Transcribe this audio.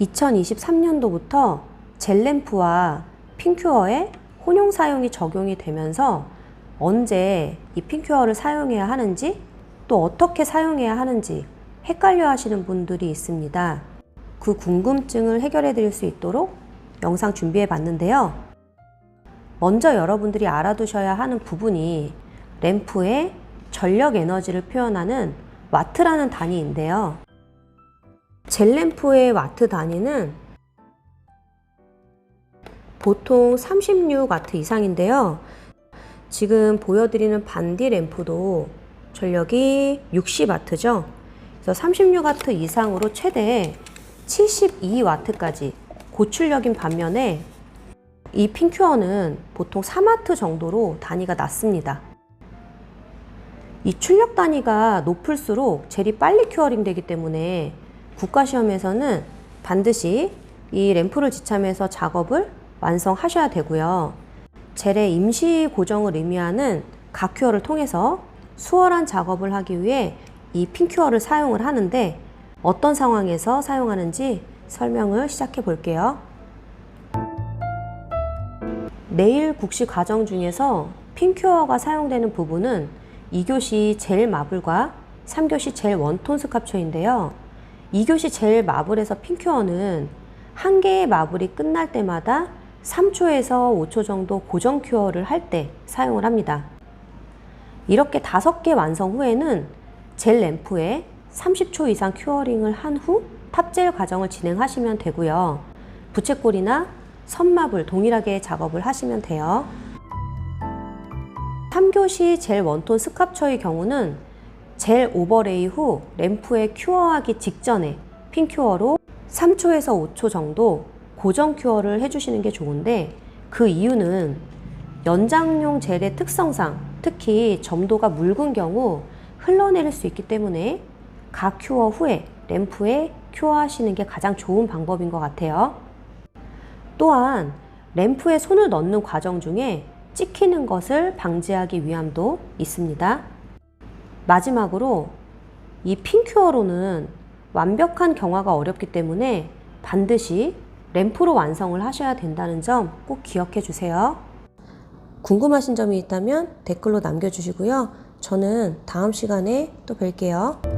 2023년도부터 젤램프와 핑큐어의 혼용 사용이 적용이 되면서 언제 이 핑큐어를 사용해야 하는지 또 어떻게 사용해야 하는지 헷갈려 하시는 분들이 있습니다. 그 궁금증을 해결해 드릴 수 있도록 영상 준비해 봤는데요. 먼저 여러분들이 알아두셔야 하는 부분이 램프의 전력 에너지를 표현하는 와트라는 단위인데요. 젤램프의 와트 단위는 보통 36와트 이상인데요. 지금 보여드리는 반디 램프도 전력이 60와트죠. 그래서 36와트 이상으로 최대 72와트까지 고출력인 반면에 이 핑큐어는 보통 3와트 정도로 단위가 낮습니다. 이 출력 단위가 높을수록 젤이 빨리 큐어링 되기 때문에 국가시험에서는 반드시 이 램프를 지참해서 작업을 완성하셔야 되고요. 젤의 임시 고정을 의미하는 각큐어를 통해서 수월한 작업을 하기 위해 이 핑큐어를 사용을 하는데 어떤 상황에서 사용하는지 설명을 시작해 볼게요. 내일 국시 과정 중에서 핑큐어가 사용되는 부분은 2교시 젤 마블과 3교시 젤 원톤 스캅처인데요. 2교시 젤 마블에서 핑큐어는 한 개의 마블이 끝날 때마다 3초에서 5초 정도 고정 큐어를 할 때 사용을 합니다. 이렇게 다섯 개 완성 후에는 젤 램프에 30초 이상 큐어링을 한 후 탑젤 과정을 진행하시면 되고요. 부채꼴이나 선마블 동일하게 작업을 하시면 돼요. 3교시 젤 원톤 스캅처의 경우는 젤 오버레이 후 램프에 큐어하기 직전에 핀 큐어로 3초에서 5초 정도 고정 큐어를 해주시는 게 좋은데 그 이유는 연장용 젤의 특성상 특히 점도가 묽은 경우 흘러내릴 수 있기 때문에 각 큐어 후에 램프에 큐어하시는 게 가장 좋은 방법인 것 같아요. 또한 램프에 손을 넣는 과정 중에 찍히는 것을 방지하기 위함도 있습니다. 마지막으로 이 핀큐어로는 완벽한 경화가 어렵기 때문에 반드시 램프로 완성을 하셔야 된다는 점 꼭 기억해 주세요. 궁금하신 점이 있다면 댓글로 남겨주시고요. 저는 다음 시간에 또 뵐게요.